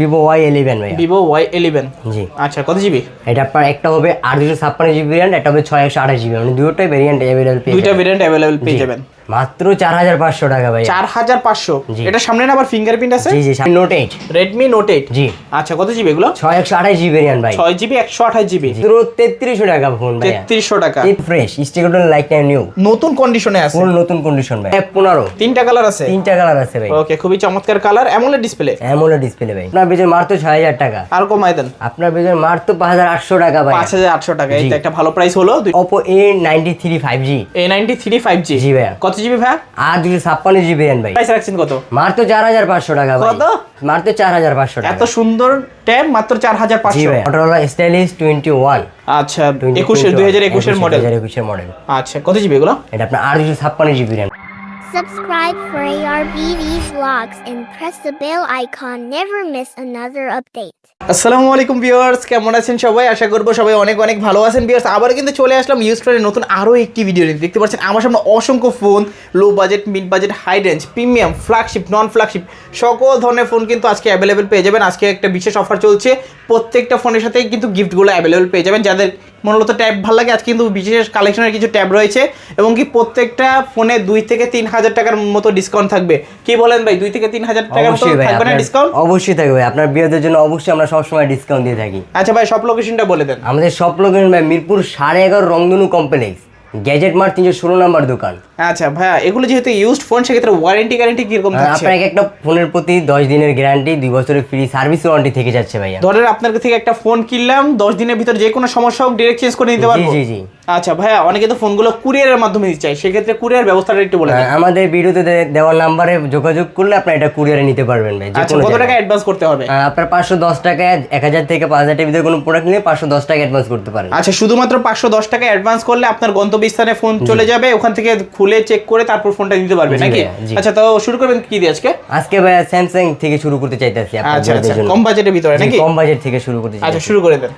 Vivo Y eleven ভাই Vivo Y eleven জি। আচ্ছা কত জিবি এটা আপনার একটা হবে আট দুশো ছাপ্পান্ন জিবি ভ্যারিয়েন্ট একটা হবে ছয় একশো আঠাশ জিবি মানে দুটোই ভ্যারিয়েন্ট অ্যাভেলেবল পেয়ে দুইটা ভ্যারিয়েন্ট ভেরিয়েন্ট অ্যাভেলেবল পেয়ে যাবেন। মাত্র চার হাজার পাঁচশো টাকা ভাইয়া। চার হাজার পাঁচশো? এটা সামনে না আবার ফিঙ্গারপ্রিন্ট আছে? জি জি Note eight Redmi Note eight জি। আচ্ছা কত জিবি এগুলো? ছয় একশো আঠাশ জিবি ভাই। ছয় জিবি একশো আঠাশ জিবি তেত্রিশশো টাকা ফোন তেত্রিশশো টাকা। Fresh sticker like time new নতুন কন্ডিশনে আছে। নতুন কন্ডিশন ভাই পনেরো। তিনটা কালার আছে? তিনটা কালার আছে ভাই। ওকে খুবই চমৎকার কালার এমন ডিসপ্লে অ্যামোলেড ডিসপ্লে ভাই। আপনার বেজে মাত্র ছয় হাজার টাকা। আর কমাই দেন। আপনার বেজে মাত্র পাঁচ হাজার আটশো টাকা ভাই পাঁচ হাজার আটশো টাকা। এটা একটা ভালো প্রাইস হলো। Oppo A ninety three five G A ninety three five G জি ভাইয়া। কত জিবি ভাই? আর দুশো ছাপ্পান্ন জিবি এন ভাই। প্রাইস রাখছেন কত? মাত্র চার হাজার পাঁচশো টাকা কত? মাত্র চার হাজার পাঁচশো টাকা। এত সুন্দর ট্যাব মাত্র চার হাজার পাঁচশো। মটোরোলা স্টাইলিশ টোয়েন্টি ওয়ান আচ্ছা একুশের দুই হাজার একুশের মডেল একুশের মডেল আচ্ছা কত জিবি এগুলো? এটা আপনার আর দুশো ছাপ্পান্ন GB RAM. Subscribe for ARBV vlogs and press the bell icon. Never miss another update. আসসালামু আলাইকুম ভিউয়ার্স, কেমন আছেন সবাই? আশা করব সবাই অনেক অনেক ভালো আছেন ভিউয়ার্স। আবার কিন্তু চলে আসলাম ইউজ করে নতুন আরও একটি ভিডিও নিয়ে। দেখতে পাচ্ছেন, আমার সামনে অসংখ্য phone low budget mid budget high range premium flagship non flagship সকল ধরনের ফোন কিন্তু আজকে অ্যাভেলেবেল পেয়ে যাবেন। আজকে একটা বিশেষ অফার চলছে। প্রত্যেকটা ফোনের সাথে কিন্তু গিফটগুলো অ্যাভেলেবেল পেয়ে যাবেন। যাদের মূলত ট্যাব ভালো লাগে। আজকে কিন্তু বিশেষ কালেকশনের কিছু ট্যাব রয়েছে এবং কি প্রত্যেকটা ফোনে দুই থেকে তিন হাজার টাকার মতো ডিসকাউন্ট থাকবে। কি বলেন ভাই দুই থেকে তিন হাজার টাকার মতো থাকবে না ডিসকাউন্ট অবশ্যই থাকবে ভাই। আপনার বিয়েদের জন্য অবশ্যই আমরা সবসময় ডিসকাউন্ট দিয়ে থাকি। আচ্ছা ভাই সব লোকেশনটা বলে দেন। আমাদের সব লোকেশন ভাই মিরপুর সাড়ে এগারো রংধনু কমপ্লেক্স গ্যাজেট মার্ট তিনশো ষোলো নাম্বার দোকান। আচ্ছা ভাইয়া এগুলো যেহেতু ইউজড ফোন সেক্ষেত্রে ওয়ারেন্টি গ্যারেন্টি কীরকম থাকছে? আপনার একটা ফোনের প্রতি দশ দিনের গ্যারান্টি দুই বছরের ফ্রি সার্ভিস ওয়ারেন্টি থেকে যাচ্ছে ভাইয়া। ধরেন আপনার থেকে একটা ফোন কিনলাম দশ দিনের ভিতরে যে কোনো সমস্যা হোক ডিরেক্ট চেঞ্জ করে নিতে পারি পারব? জি জি। আচ্ছা ভাইয়া অনেকে তো ফোনগুলো কুরিয়ারের মাধ্যমে দিতে চাই সেক্ষেত্রে কুরিয়ার ব্যবস্থাটা একটু বলে আমাদের ভিডিওতে দেওয়ার নাম্বারে যোগাযোগ করলে আপনি এটা কুরিয়ারে নিতে পারবেন ভাই আচ্ছা কত টাকা অ্যাডভান্স করতে হবে? আপনার পাঁচশো দশ টাকায় এক হাজার থেকে পাঁচ হাজার টাকার কোনো প্রোডাক্ট নিলে পাঁচশো দশ টাকা অ্যাডভান্স করতে পারেন। আচ্ছা শুধুমাত্র পাঁচশো দশ টাকা অ্যাডভান্স করলে আপনার গন্তব্যস্থানে ফোন চলে যাবে ওখান থেকে খুলে চেক করে তারপর ফোনটা নিতে পারবে জি নাকি? আচ্ছা তো শুরু করবেন কি দিয়ে আজকে? আজকে ভাইয়া স্যামসাং থেকে শুরু করতে চাইতেছি আচ্ছা আচ্ছা কম বাজেটের ভিতরে নাকি? কম বাজেট থেকে শুরু করতে আচ্ছা শুরু করে দেন।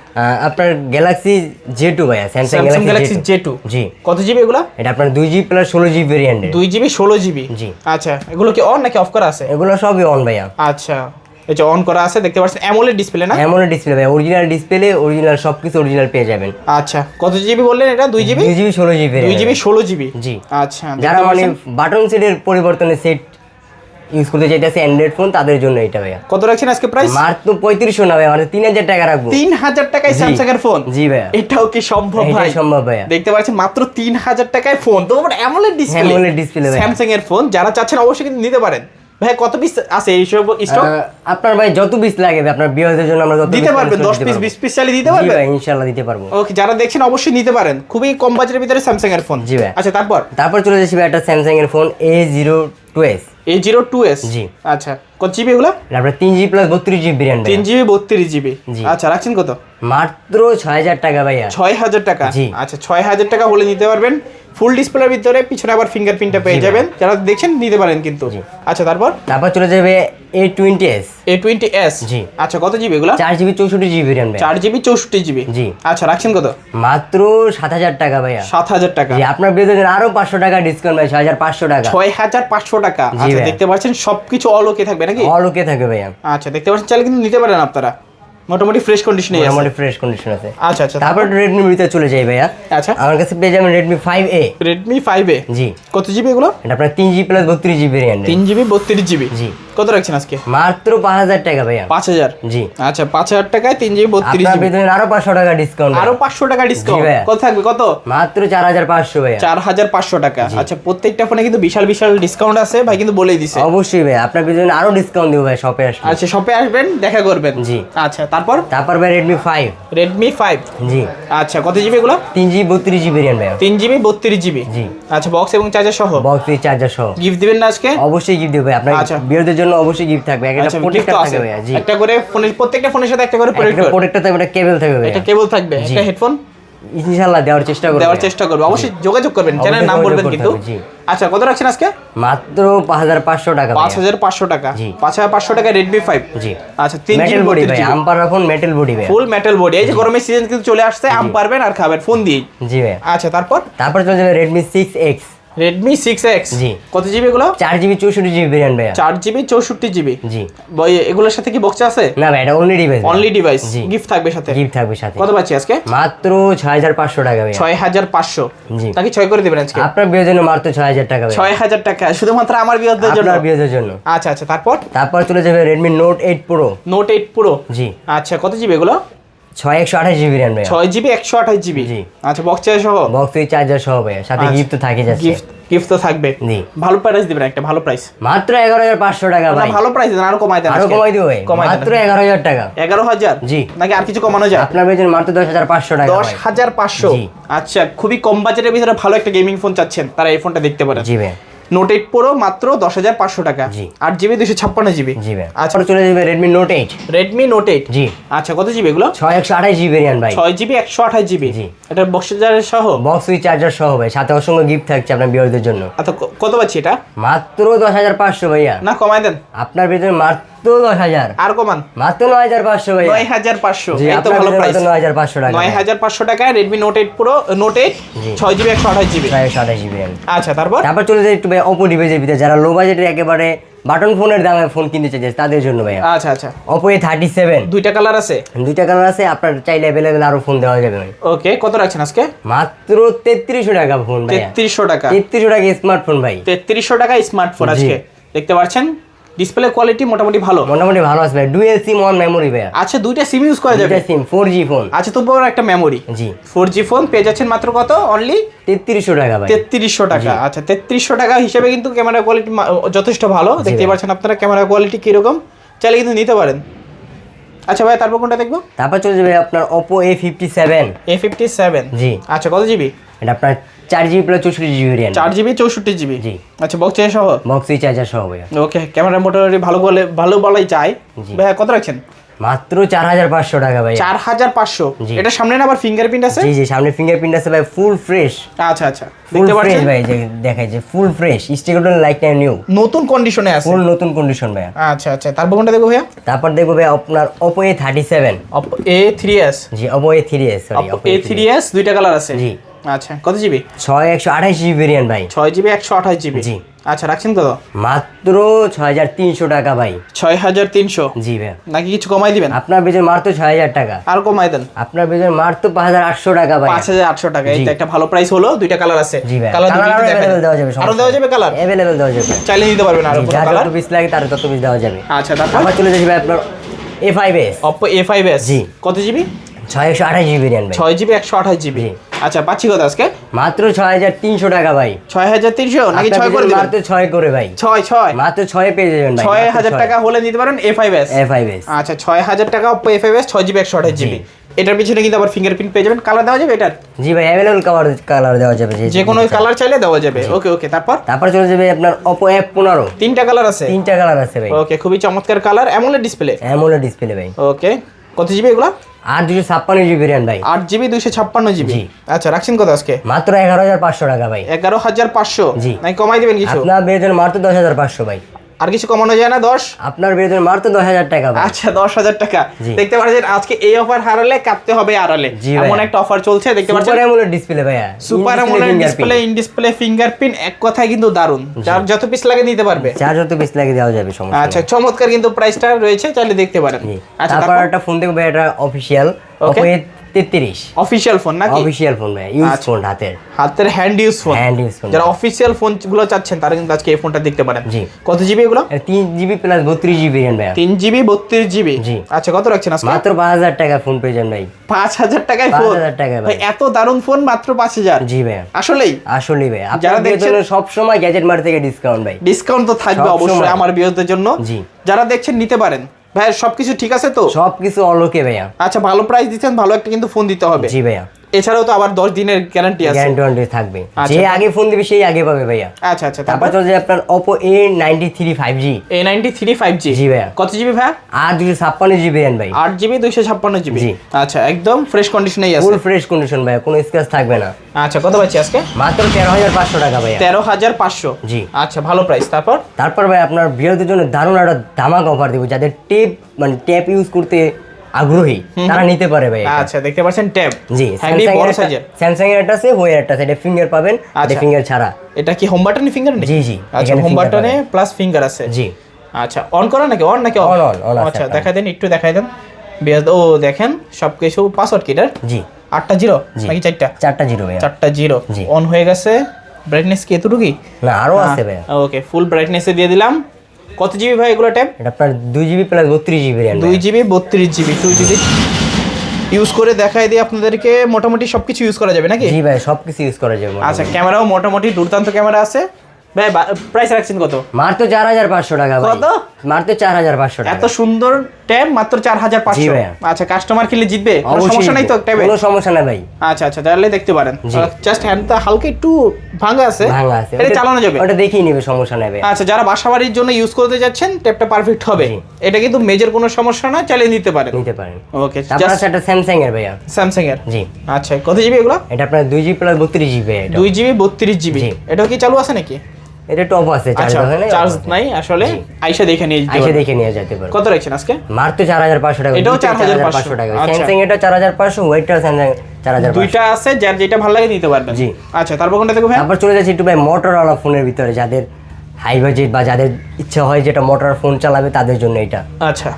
আপনার গ্যালাক্সি জে টু ভাইয়া Samsung Galaxy Galaxy J two জি। কত জিবি এগুলো? এটা আপনার দুই জিবি প্লাস ষোলো জিবি ভেরিয়েন্ট দুই জিবি ষোলো জিবি জি। আচ্ছা এগুলো কি অন নাকি অফ করা আছে? এগুলো সবই অন ভাইয়া। আচ্ছা এই যে অন করা আছে দেখতে পাচ্ছেন অ্যামোলেড ডিসপ্লে না? এমন ডিসপ্লে ভাই অরিজিনাল ডিসপ্লে অরিজিনাল সবকিছু অরিজিনাল পেয়ে যাবেন। আচ্ছা কত জিবি বললেন এটা? দুই জিবি দুই জিবি ষোলো জিবি দুই জিবি ষোলো জিবি জি। আচ্ছা যারা মানে? বাটন সেটের পরিবর্তনে সেট ইউজ করতে চাইতেছে অ্যান্ড্রয়েড ফোন তাদের জন্য এটা ভাইয়া। কত রাখছেন আজকে প্রাইস না ভাইয়া মানে তিন হাজার টাকা রাখব। তিন হাজার টাকায় স্যামসাং এর ফোন জি ভাইয়া। এটাও কি সম্ভব ভাই? সম্ভব ভাইয়া। দেখতে পাচ্ছেন মাত্র তিন হাজার টাকায় ফোন তো AMOLED display AMOLED display Samsung এর ফোন যারা চাচ্ছেন অবশ্যই কিন্তু নিতে পারেন। ভাই কত পিস আছে এই সব স্টক আপনার ভাই যত পিস লাগে আপনার বিয়ের জন্য আমরা যত দিতে পারবেন 10 পিস 20 পিস দিতে পারবেন? ইনশাআল্লাহ দিতে পারব। ওকে যারা দেখছেন অবশ্যই নিতে পারেন। খুবই কম বাজেটের ভিতরে স্যামসাং এর ফোন জি ভাই। আচ্ছা তারপর? তারপর চলে যাচ্ছি ভাই একটা স্যামসাং এর ফোন A02s এই জিরো টু এস জি। আচ্ছা। কত জিবি এগুলো? আপনার তিন জিবি প্লাস বত্রিশ জিবি ব্র্যান্ড তিন জিবি বত্রিশ জিবি আচ্ছা রাখছেন কত? মাত্র ছয় হাজার টাকা ভাইয়া। ছয় হাজার টাকা আচ্ছা ছয় হাজার টাকা হলে নিতে পারবেন। ফুল ডিসপ্লের ভিতরে পিছনে আবার ফিঙ্গারপ্রিন্টটা পেয়ে যাবেন। যারা দেখছেন নিতে পারেন কিন্তু। আচ্ছা তারপর? তারপর চলে যাবে A twenty S A twenty S জি। আচ্ছা কত জিবি এগুলো? চার জিবি চৌষট্টি জিবি র্যাম চার জিবি চৌষট্টি জিবি জি। আচ্ছা রাখছেন কত? মাত্র সাত হাজার টাকা ভাইয়া। সাত হাজার টাকা। জি আপনার বিয়েদের আরও পাঁচশো টাকা ডিসকাউন্ট ভাই ছয় হাজার পাঁচশো টাকা। ছয় হাজার পাঁচশো টাকা। আচ্ছা দেখতে পাচ্ছেন সবকিছু অলোকে থাকবে। নাকি? অলকে থাকে ভাইয়া। আচ্ছা দেখতে পাচ্ছেন চাইলে কিন্তু নিতে পারেন আপনারা। মোটামুটি ফ্রেশ কন্ডিশনে আছে। মোটামুটি ফ্রেশ কন্ডিশন আছে। আচ্ছা আচ্ছা। তারপর রেডমি ভিতরে চলে যাই ভাইয়া। আচ্ছা। আমার কাছে পেয়ে যাবেন Redmi five A Redmi five A জি। কত জিবি এগুলো? এটা আপনার তিন জিবি প্লাস বত্রিশ জিবি র্যাম তিন জিবি বত্রিশ জিবি জি। কত রাখছেন আজকে? মাত্র পাঁচ হাজার টাকা ভাইয়া। পাঁচ হাজার? জি। আচ্ছা পাঁচ হাজার টাকায় তিন জিবি বত্রিশ আপনার জিবি বেতনের আরও পাঁচশো টাকা ডিসকাউন্ট আরও পাঁচশো টাকা ডিসকাউন্ট। কত থাকবে? কত? মাত্র চার হাজার পাঁচশো ভাইয়া। চার হাজার পাঁচশো টাকা। আচ্ছা প্রত্যেকটা ফোনে কিন্তু বিশাল বিশাল ডিসকাউন্ট আছে। ভাই কিন্তু বলেই দিছে। অবশ্যই ভাই আপনার বেতনে আরও ডিসকাউন্ট দেবো ভাই শপে আসলে। আচ্ছা শপে আসবেন দেখা করবেন। জি। আচ্ছা তারপর? তারপর ভাই রেডমি ফাইভ রেডমি ফাইভ জি। আচ্ছা কত জিবি এগুলো? তিন জিবি বত্রিশ জিবি র্যাম ভাই তিন জিবি বত্রিশ জিবি জি। আচ্ছা বক্স এবং চার্জার সহ? বক্স এবং চার্জার সহ। গিফট দিবেন না আজকে? অবশ্যই গিফট দেবো আপনার বিয়ের জন্য অবশ্যই গিফট থাকবে। একটা আচ্ছা প্রোটেক্টর থাকবে আছে। জি। একটা করে ফোনের প্রত্যেকটা ফোনের সাথে একটা করে প্রোটেক্টর প্রোটেক্টর থাকবে। একটা কেবল থাকবে একটা কেবল থাকবে একটা হেডফোন ইনশাল্লাহ দেওয়ার চেষ্টা করব। দেওয়ার চেষ্টা করব। অবশ্যই যোগাযোগ করবেন চ্যানেলের নাম বলবেন কিন্তু। আচ্ছা কত রাখছেন আজকে? মাত্র পাঁচ হাজার পাঁচশো টাকা পাঁচ ভাইয়া। হাজার পাঁচশো টাকা। জি। পাঁচ হাজার পাঁচশো টাকা রেডমি ফাইভ জি। আচ্ছা তিন মেটাল বডি ভাই আম্পার রাখুন মেটাল বডি ভাই ফুল মেটাল বডি এই যে গরমের সিজন কিন্তু চলে আসছে আম পারবেন আর খাবেন ফোন দিয়ে জি ভাই আচ্ছা তারপর? তারপর চলে যাবে Redmi six X Redmi six X জি। কত জিবি এগুলো? চার জিবি চৌষট্টি জিবি ভেরিয়েন্ট ভাইয়া। চার জিবি চৌষট্টি জিবি জি। এগুলোর সাথে কি বক্স আছে? না ভাই এটা only device only device. Gift থাকবে সাথে? গিফট থাকবে সাথে। কত পাচ্ছি আজকে? মাত্র ছয় হাজার পাঁচশো টাকা ভাইয়া। ছয় হাজার পাঁচশো। জি। নাকি ছয় করে দেবেন আজকে। আপনার বিয়ের জন্য মাত্র ছয় হাজার টাকা ছয় হাজার টাকা শুধুমাত্র আমার বিয়ের জন্য? আপনার বিয়ের জন্য। আচ্ছা আচ্ছা তারপর? তারপর চলে যাবে Redmi Note eight Pro Note eight পুরো জি। আচ্ছা কত জিবি এগুলো? ছয় একশো আঠাশ জিবি র্যাম ছয় জিবি একশো আঠাশ জিবি? জি। আচ্ছা বক্স চার্জ সহ? বক্স চার্জার সহ ভাইয়া। সাথে আচ্ছা। গিফট তো থাকে যাচ্ছে। গিফট তো থাকবে। জি। ভালো প্রাইস দিবেন একটা ভালো প্রাইস মাত্র এগারো হাজার পাঁচশো টাকা ভাই। ভালো প্রাইস দেন আরও কমাই দেন আরও কমাই ভাই। মাত্র এগারো হাজার টাকা। এগারো হাজার? জি। নাকি আর কিছু কমানো যায়? আপনার বেতন মাত্র দশ হাজার পাঁচশো টাকা দশ হাজার পাঁচশো? আচ্ছা খুবই কম বাজেটের ভিতরে ভালো একটা গেমিং ফোন চাচ্ছেন। তারা এই ফোনটা দেখতে পারেন। জি ভাই নোট এইট প্রো মাত্র দশ হাজার পাঁচশো টাকা। আট জিবি দুশো ছাপ্পান্ন জিবি। আচ্ছা। চলে যাবে Redmi Note eight Redmi Note eight জি। আচ্ছা কত জিবি এগুলো? ছয় একশো আঠাশ জিবি রিয়ান ভাই। ছয় জিবি একশো আঠাশ জিবি। জি। এটা বক্স চার্জার সহ? বক্স উইথ চার্জার সহ ভাই। সাথে অসংখ্য গিফট থাকছে আপনার বিয়েদের জন্য। আচ্ছা কত পাচ্ছি এটা? মাত্র দশ হাজার পাঁচশো ভাইয়া। না কমাই দেন। আপনার বেতন মাত্র দশ হাজার। আর কমান? মাত্র নয় হাজার পাঁচশো নয় হাজার পাঁচশো। এই তো ভালো প্রাইস নয় হাজার পাঁচশো টাকা নয় হাজার পাঁচশো টাকায় Redmi Note eight Pro Note eight ছয় জিবি একশো আঠাশ জিবি একশো আঠাশ জিবি আচ্ছা তারপর? তারপর চলে যায় একটু অপো ডিভাইসের ভিতরে। যারা লো বাজেটের একেবারে বাটন ফোনের দামে ফোন কিনতে চাইছে তাদের জন্য ভাই আচ্ছা আচ্ছা। অপো এ থার্টি সেভেন দুইটা কালার আছে? দুইটা কালার আছে আপনার চাইলে অ্যাভেলেবেল আরও ফোন দেওয়া যাবে ভাই। ওকে কত রাখছেন আজকে? মাত্র তেত্রিশশো টাকা ফোন তেত্রিশশো টাকা। তেত্রিশশো টাকা স্মার্টফোন ভাই। তেত্রিশশো টাকা স্মার্টফোন। আজকে। দেখতে পাচ্ছেন? ডিসপ্লে কোয়ালিটি মোটামুটি ভালো? মোটামুটি ভালো আছে ভাই। ডুয়েল সিম ওয়ান মেমোরি ভাইয়া। আচ্ছা দুইটা সিম ইউজ করা যাবে? দুইটা সিম ফোর জি ফোন আচ্ছা তো বড় একটা মেমোরি জি। ফোর জি ফোন পেয়ে যাচ্ছেন মাত্র কত? অনলি তেত্রিশশো টাকা ভাই। তেত্রিশশো টাকা। আচ্ছা তেত্রিশশো টাকা হিসেবে কিন্তু ক্যামেরা কোয়ালিটি যথেষ্ট ভালো। দেখতে পাচ্ছেন আপনারা ক্যামেরা কোয়ালিটি কীরকম। চাইলে কিন্তু নিতে পারেন। আচ্ছা ভাই তারপর কোনটা দেখব? তারপর চলে যাবে আপনার Oppo A fifty seven A fifty seven জি। আচ্ছা কত জিবি এটা আপনার চার জিবি প্লাস চৌষট্টি জিবি র্যাম চার জিবি চৌষট্টি জিবি? জি। আচ্ছা বক্স সহ? বক্স চার্জার সহ ভাইয়া। ওকে ক্যামেরা মোটামুটি ভালো বলে ভালো বলাই চাই। ভাইয়া কত রাখছেন? মাত্র চার হাজার পাঁচশো টাকা ভাই চার হাজার পাঁচশো? এটা সামনে না আবার ফিঙ্গারপ্রিন্ট আছে? জি জি সামনে ফিঙ্গারপ্রিন্ট আছে ভাই ফুল ফ্রেশ আচ্ছা আচ্ছা। ফুল দেখতে ফ্রেশ পাচ্ছেন? ভাই যে দেখাই যে ফুল ফ্রেশ স্টিকারটন লাইট না নিউ নতুন কন্ডিশনে আছে? ফুল নতুন কন্ডিশন ভাইয়া। আচ্ছা আচ্ছা। তারপর কোনটা দেখব ভাইয়া? তারপর দেখব ভাই আপনার seven A three S G Oppo A three S sorry A three S দুইটা কালার আছে? জি। আচ্ছা কত জিবি ছয় একশো আঠাশ জিবি ভেরিয়েন্ট ভাই। ছয় জিবি একশো আঠাশ জিবি জি। আচ্ছা রাখছেন কত মাত্র ছয় হাজার তিনশো টাকা ভাই। ছয় হাজার তিনশো? জি ভাই। নাকি কিছু কমাই দিবেন? আপনার বেতন মাত্র ছয় হাজার টাকা। আর কমাই দেন। আপনার বেতন মাত্র পাঁচ হাজার আটশো টাকা ভাই। পাঁচ হাজার আটশো টাকা। এই একটা ভালো প্রাইস হলো দুইটা কালার আছে। জি ভাই। কালার অ্যাভেলেবেল দেওয়া যাবে আরও দেওয়া যাবে কালার অ্যাভেলেবেল দেওয়া যাবে। চাইলে নিতে পারবেন আরও কালার যত পিস লাগে তার তত পিস দেওয়া যাবে। আচ্ছা তারপর? আবার চলে যাবে আপনার A five S Oppo A five S জি। কত জিবি ছয় একশো আঠাশ জিবি ভেরিয়েন্ট ভাই। ছয় জিবি একশো আঠাশ জিবি। আচ্ছা পাচ্ছি কত আজকে? মাত্র ছয় হাজার তিনশো টাকা ভাই। ছয় হাজার তিনশো? নাকি ছয় করে মাত্র ছয় করে ভাই। ছয় ছয়। মাত্র ছয় পেয়ে যাবেন ছয়। হাজার টাকা হলে নিতে পারেন F five S A five S আচ্ছা ছয় হাজার টাকা অপো এ ফাইভ এস ছয় জিবি একশো আঠাশ জিবি। এটার পিছনে কিন্তু আবার ফিঙ্গারপ্রিন্ট পেয়ে যাবেন। কালার দেওয়া যাবে এটার? জি ভাই অ্যাভেলেবল কালার কালার দেওয়া যাবে যে- কোনো কালার চাইলে দেওয়া যাবে। ওকে ওকে তারপর? তারপর চলে যাবে আপনার এফ পনেরো। তিনটা কালার আছে? তিনটা কালার আছে ভাই। ওকে খুবই চমৎকার colour AMOLED display AMOLED display ভাই। ওকে কত জিবি এগুলো? আর দুশো ছাপ্পান্ন জিবি র্যাম ভাই। আট জিবি দুশো ছাপ্পান্ন জিবি। আচ্ছা রাখছেন কত আজকে? মাত্র এগারো হাজার পাঁচশো টাকা ভাই। এগারো হাজার পাঁচশো। জি। নাকি কমাই দেবেন কিছু। আপনার বেতন মাত্র দশ হাজার পাঁচশো ভাই। আর কিছু কমানো যায় না দশ? আপনার বেতন মাত্র দশ হাজার টাকা আচ্ছা দশ হাজার টাকা। দেখতে পাচ্ছেন আজকে এই অফার হারালে কাঁপতে হবে আড়ালে। এমন একটা অফার চলছে দেখতে পাচ্ছেন? সুপার অ্যামোলেড ডিসপ্লে ভাইয়া। Super AMOLED display in display fingerprint এক কথায় কিন্তু দারুণ যার যত পিস লাগে নিতে পারবে। যার যত পিস লাগে দেওয়া যাবে সমস্যা আচ্ছা চমৎকার কিন্তু প্রাইসটা রয়েছে চাইলে দেখতে পারেন। আচ্ছা তারপর একটা ফোন দেখব এটা অফিসিয়াল Okay. তেত্রিশ। অফিসিয়াল ফোন নাকি? অফিসিয়াল ফোন ভাই ইউজ। ফোন হাতের। হাতের hand use phone hand use phone যারা অফিসিয়াল ফোনগুলো চাচ্ছেন তারা কিন্তু আজকে এই ফোনটা দেখতে পারেন। জি। কত জিবি এগুলো? তিন জিবি প্লাস বত্রিশ জিবি ভেরিয়েন্ট ভাইয়া। তিন জিবি বত্রিশ জিবি জি। আচ্ছা কত রাখছেন আজকে? মাত্র পাঁচ হাজার টাকা ফোন পেয়ে যান ভাই। পাঁচ হাজার টাকায় ফোন 5,000 টাকায় ভাই। ভাই। এত দারুণ ফোন মাত্র পাঁচ হাজার? জি ভাইয়া। আসলেই? আসলে ভাই যারা দেখছেন- দেখছেন সব সময় গ্যাজেট মার্ট থেকে ডিসকাউন্ট ভাই। ডিসকাউন্ট তো থাকবে অবশ্যই আমার বিরোধের জন্য। জি। যারা দেখছেন নিতে পারেন। ভাই সবকিছু ঠিক আছে তো? সবকিছু অলোকে ভাইয়া। আচ্ছা ভালো প্রাইস দিচ্ছেন ভালো একটা কিন্তু ফোন দিতে হবে। জি ভাইয়া। এছাড়াও তো আবার দশ দিনের গ্যারান্টি আছে। গ্যারান্টি ওয়ারেন্টি থাকবে আচ্ছা। যে আগে ফোন দিবে সেই আগে পাবে ভাইয়া। আচ্ছা আচ্ছা তারপর চলে আপনার Oppo A ninety three five G ভাইয়া। কত জিবি ভাই আর দুশো ছাপ্পান্ন জিবি ভেরিয়েন্ট ভাই। আট জিবি দুইশো ছাপ্পান্ন জিবি জি। আচ্ছা একদম ফ্রেশ কন্ডিশনেই আছে। ফুল ফ্রেশ কন্ডিশন ভাইয়া কোনো স্ক্র্যাচ থাকবে না। আচ্ছা কত পাচ্ছি আজকে? মাত্র তেরো হাজার পাঁচশো টাকা ভাইয়া। তেরো হাজার পাঁচশো? জি। আচ্ছা ভালো প্রাইস তারপর? তারপর ভাই আপনার বিয়ের জন্য দারুণ একটা ধামাক অফার দিব যাদের টেপ মানে ট্যাপ ইউজ করতে আগ্রহী। তারা নিতে পারে ভাই আচ্ছা দেখতে পাচ্ছেন ট্যাব। জি সাইজের। স্যামসাং এর একটা আছে ওয়ের একটা আছে এটা ফিঙ্গার পাবেন এটা আচ্ছা। ফিঙ্গার ছাড়া। এটা কি হোম বাটনে ফিঙ্গার নেই? জি, জি, আচ্ছা হোম বাটনে প্লাস ফিঙ্গার আছে। জি। আচ্ছা অন করা নাকি? অন নাকি on, on আচ্ছা একটা। দেখাই দেন একটু দেখাই দেন। বেশ ও দেখেন সবকিছু পাসওয়ার্ড কি এটার? জি। আটটা জিরো। নাকি চারটা? চারটা জিরো ভাইয়া। চারটা জিরো। অন হয়ে গেছে। ব্রাইটনেস কি এতটুকুই? না আরও আছে ভাইয়া। ওকে ফুল ব্রাইটনেসে দিয়ে দিলাম। কত জিবি ভাই এগুলো ট্যাব এটা আপনার দুই জিবি প্লাস বত্রিশ জিবি র্যাম দুই জিবি বত্রিশ জিবি টু জিবি ইউজ করে দেখাই দিয়ে আপনাদেরকে মোটামুটি সব কিছু ইউজ করা যাবে নাকি? জি ভাই সব কিছু ইউজ করা যাবে আচ্ছা ক্যামেরাও মোটামুটি দুর্দান্ত ক্যামেরা আছে। ভাই প্রাইস রাখছেন কত? মার তো চার হাজার পাঁচশো টাকা কত? মার তো চার হাজার পাঁচশো টাকা। এত সুন্দর ট্যাব মাত্র চার হাজার পাঁচশো। আচ্ছা কাস্টমার কিনলে জিতবে? কোনো সমস্যা নাই তো ট্যাবে কোনো সমস্যা নাই ভাই। আচ্ছা আচ্ছা তাহলে দেখতে পারেন। জাস্ট হ্যান্ডটা হালকা একটু ভাঙা আছে। ভাঙা আছে। এটা চালানো যাবে। ওটা দেখিয়ে নিবে সমস্যা নাই ভাই আচ্ছা যারা বাসাবাড়ির জন্য ইউজ করতে যাচ্ছেন ট্যাবটা পারফেক্ট হবে। এটা কিন্তু মেজর কোনো সমস্যা না চালিয়ে নিতে পারেন। নিতে পারেন। ওকে আছে একটা স্যামসাং এর ভাইয়া। স্যামসাং এর? জি। আচ্ছা কত জিবি এগুলো? এটা আপনার দুই জিবি প্লাস বত্রিশ জিবি এটা। দুই জিবি বত্রিশ জিবি জি। এটাও কি চালু আছে নাকি? এটা টপ আছে চার্জ আচ্ছা চার্জ নাই আসলে? আইসা দেখে নিয়ে যেতে আইসে। দেখে নিয়ে যেতে কত রাখছেন আজকে? মাত্র চার হাজার পাঁচশো টাকা। এটাও 4,500 টাকা। আচ্ছা। স্যামসাং এটা চার হাজার স্যামসাং চার হাজার দুইটা আছে যার যেটা ভালো লাগে নিতে পারবেন। জি। আচ্ছা তারপর কোনটা দেখো ভাই? তারপর চলে যাচ্ছি একটু ভাই মোটরওয়ালা ফোনের ভিতরে। যাদের হাই বাজেট বা যাদের ইচ্ছা হয় যেটা মোটর ফোন চালাবে তাদের জন্য এটা। আচ্ছা।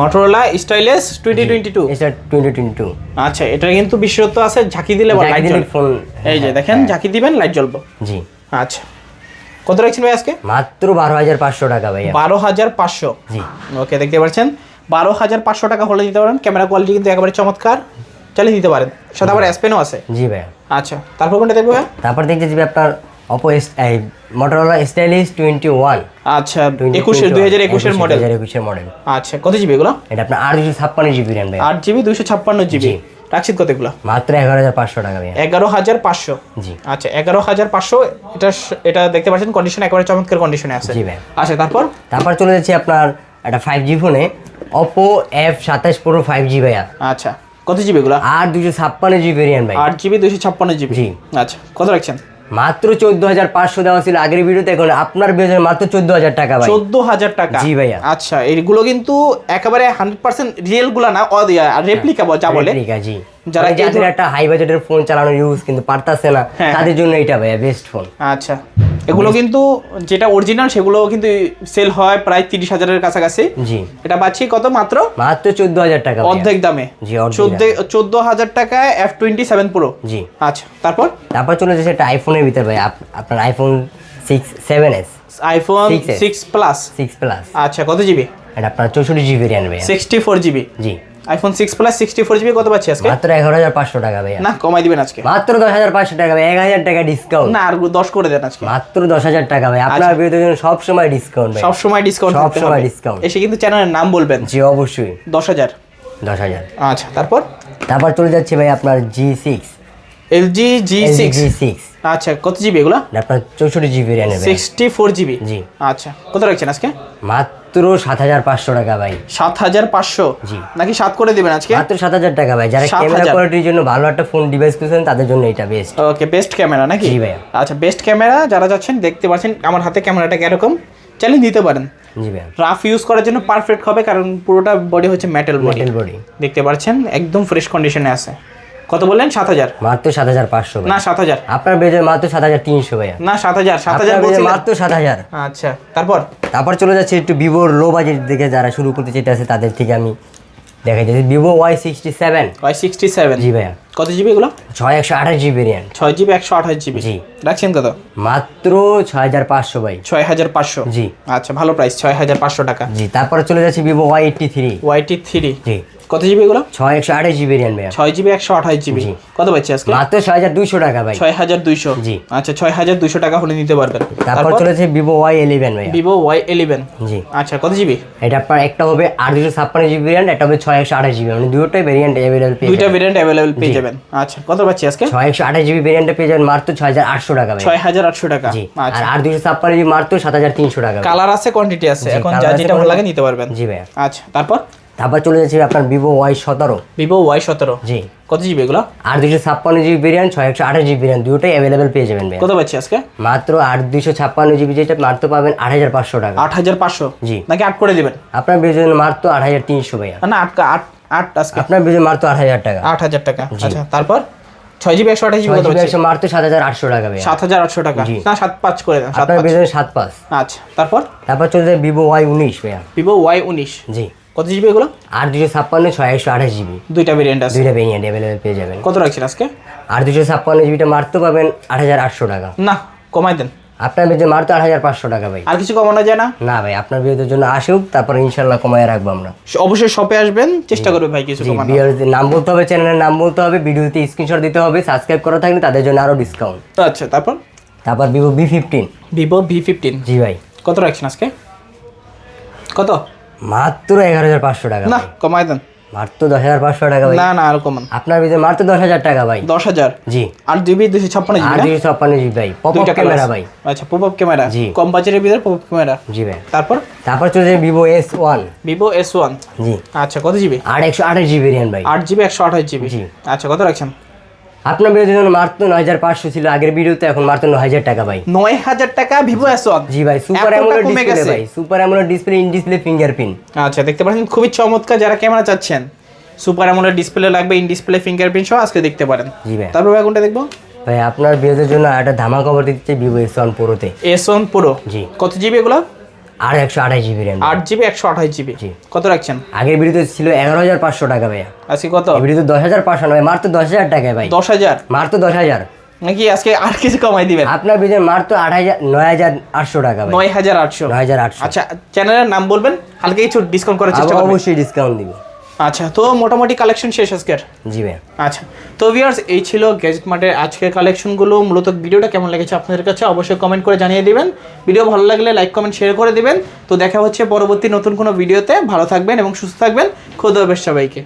Motorola Stylus twenty twenty two এটা টোয়েন্টি টোয়েন্টি টু আচ্ছা এটা কিন্তু বিশেষত্ব আছে ঝাঁকি দিলে লাইট জ্বলবে। ফোন এই যে দেখেন ঝাঁকি দিবেন লাইট জ্বলবে। জি। আচ্ছা। কত রাখছেন ভাই আজকে? মাত্র বারো হাজার পাঁচশো টাকা ভাই বারো হাজার পাঁচশো। জি। ওকে দেখতে পাচ্ছেন? বারো হাজার পাঁচশো টাকা হলে দিতে পারেন। ক্যামেরা কোয়ালিটি কিন্তু একেবারে চমৎকার। চালিয়ে দিতে পারেন। সাথে আবার অ্যাসপেনও আছে। জি ভাই আচ্ছা তারপর কোনটা দেখব ভাই তারপর দেখতে যাবে আপনার অপো এই মোটরওয়ালা স্টাইলিশ টোয়েন্টি ওয়ান আচ্ছা একুশের দুই হাজার একুশের মডেল একুশের মডেল আচ্ছা কত জিবি এগুলো? এটা আপনার আট দুশো ছাপ্পান্ন জিবি র্যাম আট জিবি দুইশো ছাপ্পান্ন জিবি রাখছি কতগুলো মাত্র এগারো হাজার পাঁচশো টাকা এগারো হাজার পাঁচশো? জি। আচ্ছা এগারো হাজার পাঁচশো এটা এটা দেখতে পাচ্ছেন কন্ডিশন একেবারে চমৎকার কন্ডিশনে আছে। জি ভাই। আচ্ছা তারপর? তারপর চলে যাচ্ছে আপনার একটা ফাইভ জি ফোনে অপো এফ সাতাশ প্রো ফাইভ জি ভাইয়া। আচ্ছা কত জিবি এগুলো? আর দুশো ছাপ্পান্ন জিবি ভেরিয়েন্ট ভাই আট জিবি দুশো ছাপ্পান্ন জিবি জি। আচ্ছা কত রাখছেন? মাত্র চোদ্দ হাজার পাঁচশো দেওয়া ছিল আগের ভিডিওতে এখন আপনার বেজে মাত্র চোদ্দ হাজার টাকা ভাই। চোদ্দ হাজার টাকা? জি ভাইয়া। আচ্ছা এগুলো কিন্তু একেবারে হান্ড্রেড পার্সেন্ট রিয়েলগুলা না রেপ্লিকা যা বলে। রেপ্লিকা, জি। যারা যারা যাদের একটা হাই বাজেটের ফোন চালানোর ইউজ কিন্তু পারতাছে না হ্যাঁ, তাদের জন্য এটা ভাইয়া বেস্ট ফোন আচ্ছা এগুলো কিন্তু যেটা অরিজিনাল সেগুলো কিন্তু সেল হয় প্রায় তিরিশ হাজারের কাছাকাছি। জি। এটা পাচ্ছি কত মাত্র? মাত্র চোদ্দ হাজার টাকা অর্ধেক দামে। জি, চোদ্দ চোদ্দ হাজার টাকায় এফ টোয়েন্টি সেভেন প্রো জি। আচ্ছা তারপর? তারপর চলে যাচ্ছে একটা আইফোনের ভিতরে ভাই আপনার iPhone six seven S iPhone six plus six plus আচ্ছা কত জিবি এটা আপনার চৌষট্টি GB RAM sixty four GB জি। IPhone six plus sixty four GB কত পাচ্ছি আজকে? মাত্র এগারো হাজার পাঁচশো টাকা ভাইয়া। না কমাই দিবেন আজকে। মাত্র দশ হাজার পাঁচশো টাকা ভাই এক হাজার টাকা ডিসকাউন্ট না আর দশ করে দেন আজকে। মাত্র দশ হাজার টাকা ভাই আপনার বিরুদ্ধে জন্য সব সময় ডিসকাউন্ট ভাই সব সময় ডিসকাউন্ট সব সময় discount। এসে কিন্তু চ্যানেলের নাম বলবেন। জি অবশ্যই। দশ হাজার। দশ হাজার। আচ্ছা তারপর? তারপর চলে যাচ্ছে ভাই আপনার G six LG G six six আচ্ছা কত জিবি এগুলো? আপনার চৌষট্টি GB RAM sixty four GB জি। আচ্ছা কত রাখছেন আজকে? মাত্র সাত হাজার পাঁচশো টাকা ভাই। সাত হাজার পাঁচশো? জি। নাকি সাত করে দিবেন আজকে? মাত্র সাত হাজার টাকা ভাই। যারা ক্যামেরা কোয়ালিটির জন্য ভালো একটা ফোন ডিভাইস খুঁজছেন তাদের জন্য এটা বেস্ট ওকে বেস্ট ক্যামেরা নাকি? জি ভাইয়া। আচ্ছা বেস্ট ক্যামেরা যারা যাচ্ছেন দেখতে পাচ্ছেন আমার হাতে ক্যামেরাটা কীরকম? চালিয়ে দিতে পারেন। জি ভাই রাফ ইউজ করার জন্য পারফেক্ট হবে কারণ পুরোটা বডি হচ্ছে মেটাল বডি দেখতে পাচ্ছেন একদম ফ্রেশ কন্ডিশনে আছে। কত বললেন? সাত হাজার। মাত্র সাত হাজার পাঁচশো না সাত হাজার। আপনার বেজে মাত্র সাত হাজার তিনশো ভাইয়া। না সাত হাজার সাত হাজার মাত্র সাত হাজার। আচ্ছা তারপর? তারপর চলে যাচ্ছে একটু ভিভোর লো বাজেট দিকে যারা শুরু করতে চাইতেছে তাদের থেকে আমি দেখা যাচ্ছে Vivo Y sixty seven. Y sixty seven. জি ভাইয়া। কত জিবি এগুলো? ছয় একশো আঠাশ জিবি ভেরিয়েন্ট ছয় জিবি একশো আঠাশ জিবি। জি। রাখছেন কত? মাত্র ছয় হাজার পাঁচশো ভাই। ছয় হাজার পাঁচশো। জি। আচ্ছা ভালো প্রাইস ছয় হাজার পাঁচশো টাকা। জি তারপরে চলে যাচ্ছে Vivo Y eighty three. Y eighty three. জি। কত জিবি এগুলো? ছয় একশো আঠাশ জিবি ভেরিয়েন্ট ভাইয়া ছয় জিবি একশো আঠাশ জিবি কত পাচ্ছি আজকে? মাত্র ছয় হাজার দুইশো টাকা ভাই। ছয় হাজার দুইশো? জি। আচ্ছা ছয় হাজার দুইশো টাকা হলে নিতে পারবেন। তারপর চলে যাচ্ছে ভিভো ওয়াই ইলেভেন ভাইয়া। ভিভো ওয়াই ইলেভেন জি। আচ্ছা কত জিবি এটা আপনার একটা হবে আট দুশো ছাপ্পান্ন জিবি ভেরিয়েন্ট একটা হবে ছয় একশো আঠাশ জিবি মানে দুটোই ভেরিয়েন্ট অ্যাভেলেবল পেয়ে দুইটা। ভেরিয়েন্ট অ্যাভেলেবেল পেয়ে যাবেন। আচ্ছা কত পাচ্ছি আজকে? ছয় একশো আঠাশ জিবি ভেরিয়েন্টে পেয়ে যাবেন মাত্র ছয় হাজার আটশো টাকা ভাই ছয় হাজার আটশো টাকা। জি। আচ্ছা। আর আট দুশো ছাপ্পান্ন জিবি মাত্র সাত হাজার তিনশো টাকা। কালার আছে কোয়ান্টিটি আছে। এখন যা যেটা ভালো লাগে নিতে পারবেন। জি ভাই আচ্ছা তারপর? তারপর চলে যাচ্ছে আপনার ভিভো ওয়াই সতেরো। ভিভো ওয়াই সতেরো। জি। কত জিবি এগুলো? আর দুশো ছাপ্পান্ন জিবি ভেরিয়েন্ট ছয় একশো আঠাশ জিবি ভেরিয়েন্ট দুটোই অ্যাভেলেবেল পেয়ে যাবেন কত পাচ্ছি আজকে? মাত্র আট দুশো ছাপ্পান্ন জিবি যেটা মাত্র পাবেন আট হাজার পাঁচশো টাকা। আট হাজার পাঁচশো? জি। নাকি আট করে দিবেন? আপনার বেজে মাত্র আট হাজার তিনশো ভাইয়া। না আট আট আট আজকে। আপনার বিজয় মারতো আট হাজার টাকা। আট হাজার টাকা। আচ্ছা তারপর? ছয় জিবি একশো আঠাশ জিবি কত পাচ্ছি? একশো মারতো সাত হাজার আটশো টাকা সাত হাজার আটশো টাকা। না সাত পাঁচ করে দেন আপনার সাত পাঁচ। আচ্ছা তারপর? তারপর চলছে ভিভো ওয়াই উনিশ ভাইয়া। ভিভো ওয়াই উনিশ। জি। কত জিবি এগুলো? আর দুশো ছাপ্পান্ন ছয় একশো আঠাশ জিবি দুইটা ভেরিয়েন্ট আছে। দুইটা ভেরিয়েন্ট অ্যাভেলেবেল পেয়ে যাবেন। কত রাখছেন আজকে? আর দুশো ছাপ্পান্ন জিবিটা মারতে পাবেন আট হাজার আটশো টাকা। না কমাই দেন। আপনার বিজয় মারতো আট হাজার পাঁচশো টাকা ভাই। আর কিছু কমানো যায় না? না ভাই আপনার বিয়েদের জন্য আসুক তারপর ইনশাল্লাহ কমায় রাখব আমরা। অবশ্যই শপে আসবেন চেষ্টা করবে ভাই কিছু নাম বলতে হবে চ্যানেলের নাম বলতে হবে ভিডিওতে স্ক্রিনশট দিতে হবে সাবস্ক্রাইব করা থাকলে তাদের জন্য আরও ডিসকাউন্ট আচ্ছা তারপর? তারপর Vivo V fifteen Vivo V fifteen জি ভাই। কত রাখছেন আজকে? কত? মাত্র এগারো হাজার পাঁচশো টাকা না। কমাই দেন। মাত্র দশ হাজার পাঁচশো টাকা ভাই। না না আর কমান। আপনার ভিতরে মাত্র দশ হাজার টাকা ভাই। দশ হাজার? জি। আর জিবি দুশো ছাপ্পান্ন আর জিবি দুশো ছাপ্পান্ন জিবি ভাই। পপ ক্যামেরা ভাই। আচ্ছা পপ আপ ক্যামেরা জি। কম বাজেটের ভিতরে পপ আপ ক্যামেরা জি ভাই। তারপর? তারপর চলছে Vivo S one Vivo S one জি। আচ্ছা কত জিবি? আট একশো আঠাশ জিবি ভেরিয়েন্ট ভাই। আট জিবি একশো আঠাশ জিবি। জি। আচ্ছা কত রাখছেন? আপনার ভিডিওর জন্য মাত্র নয় হাজার পাঁচশো ছিল আগের ভিডিওতে এখন মাত্র নয় হাজার টাকা ভাই। নয় হাজার টাকা ভিভো এস জি ভাই সুপার অ্যামোলেড ডিসপ্লে ভাই super AMOLED display in display fingerprint আচ্ছা দেখতে পাচ্ছেন খুবই চমৎকার যারা ক্যামেরা চাচ্ছেন সুপার অ্যামোলেড ডিসপ্লে লাগবে ইন ডিসপ্লে ফিঙ্গারপ্রিন্ট সহ আজকে দেখতে পারেন। জি ভাই। তারপর ভাই কোনটা দেখব? ভাই আপনার বিয়েদের জন্য একটা ধামা কভার দিচ্ছে ভিভো এস ওয়ান প্রোতে এস ওয়ান প্রো জি। কত জিবি এগুলো? আর একশো আঠাশ জিবি র্যাম আট জিবি একশো আঠাশ জিবি। কত রাখছেন? আগের ভিডিওতে ছিল এগারো হাজার পাঁচশো টাকা ভাইয়া। আজকে কত? ভিডিওতে দশ হাজার পাঁচশো নয় মাত্র দশ হাজার টাকায় ভাই। দশ হাজার? মাত্র দশ হাজার। নাকি আজকে আর কিছু কমাই দিবেন? আপনার বিজয় তো আট হাজার নয় হাজার আটশো টাকা নয় হাজার আটশো। নয় হাজার আটশো। আচ্ছা চ্যানেলের নাম বলবেন? হালকা কিছু ডিসকাউন্ট করার চেষ্টা অবশ্যই ডিসকাউন্ট দিব। আচ্ছা তো মোটামুটি কালেকশন শেষ আজকের? জি ভাই আচ্ছা তো ভিউয়ার্স এই ছিল গ্যাজেট মার্টের আজকের কালেকশনগুলো মূলত ভিডিওটা কেমন লেগেছে আপনাদের কাছে অবশ্যই কমেন্ট করে জানিয়ে দিবেন। ভিডিও ভালো লাগলে লাইক কমেন্ট শেয়ার করে দিবেন। তো দেখা হচ্ছে পরবর্তী নতুন কোনো ভিডিওতে ভালো থাকবেন এবং সুস্থ থাকবেন। খোদা সবাইকে।